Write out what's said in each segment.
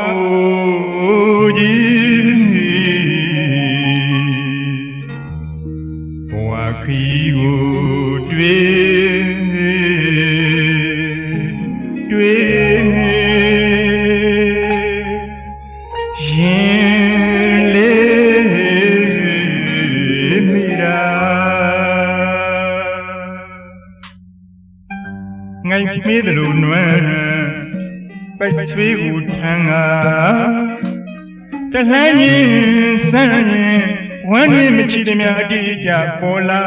ငါအိုကြီးဘဝခီကိုတွေ့တွေ့ရင်လေးမိရာငိုင်မေးတယ်လို့နွမ်း ပိုက်ချွေးကိုထမ်းကတလှမ်းရင်ဆန်းရင်ဝမ်းနေမချီတည်းများအတိအကျပေါ်လာ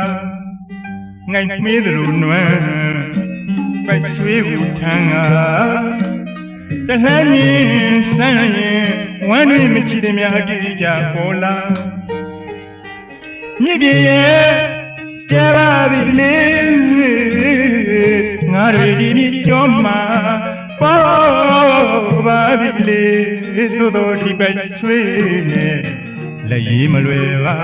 ငိုင်မေးတယ်လို့နွမ်းပိုက်ချွေးကိုထမ်းကတလှမ်းရင်ဆန်းရင်ဝမ်းနေမချီတည်းများအတိအကျပေါ်လာမြစ်ပြရဲ့ကြပါပြီလေငါတို့ဒီနေ့ကြောမှာ ပေါ်ပါပြီလေသို့တော်ဒီပိုက်ဆွေးနဲ့လက်ရည်မလွယ်ပါ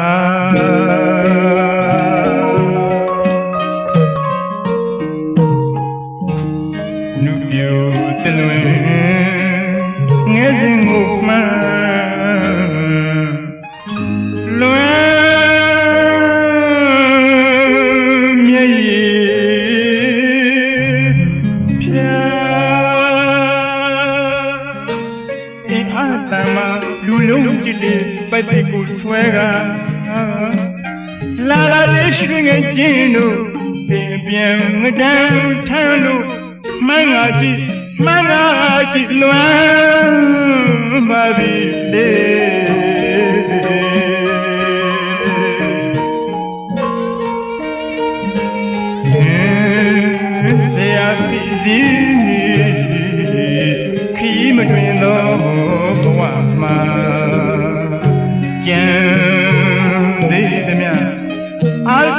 လူလုံးကြည့်လေပိုက်ပိုက်ကိုဆွဲကလာလာလေးရွှင်ငယ်ကျင်းတို့ပင်ပြန်ငဒံထမ်းလို့မှန်းငါကြည့်မှန်းငါကြည့်လွမ်းပါပြီလေ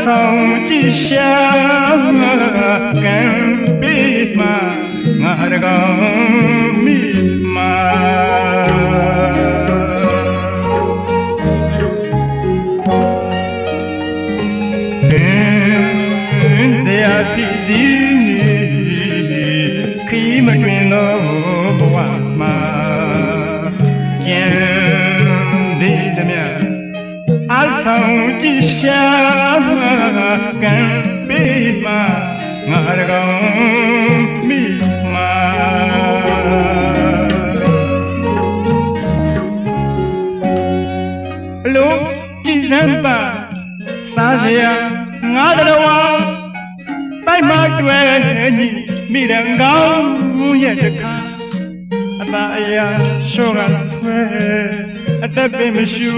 ဆောင်ကြည်ရှာကံပေးမှငါတကောင်မိမှာ တကောင်မိမှာအလုံးကြည်စမ်းပါစားစရာငါတော်ဝါပိုက်မတွယ်ညီမိရန်ကောင်းရဲ့တခါအသာအရာရှောကဆွဲအသက်ပင်မရှူ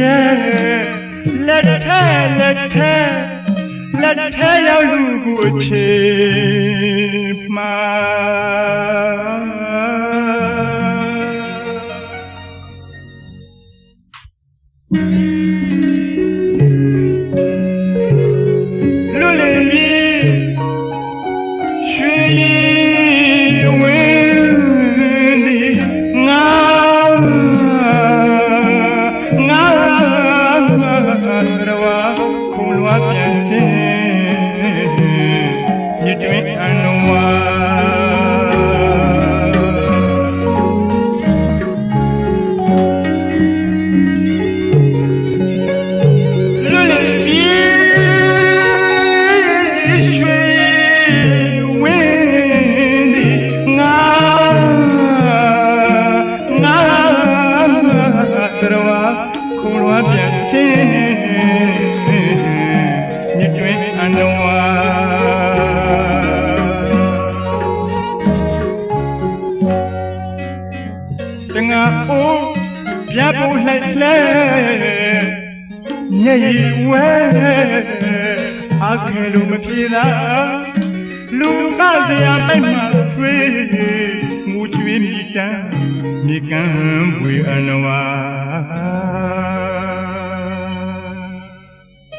ရဲ့လက်ထဲလက်ထဲလက်ထဲရောက် Thank mm -hmm. you. ပြန်ချင်းညတွင်အနဝါတငါအိုးပြဖို့လှိုက်လဲညည်ဝဲအခဲလို့မပြေသာလူကစရာပိုက်မှဆွေးငူကျွေးမိတမ်းမြေကမ်းပွေအနဝါ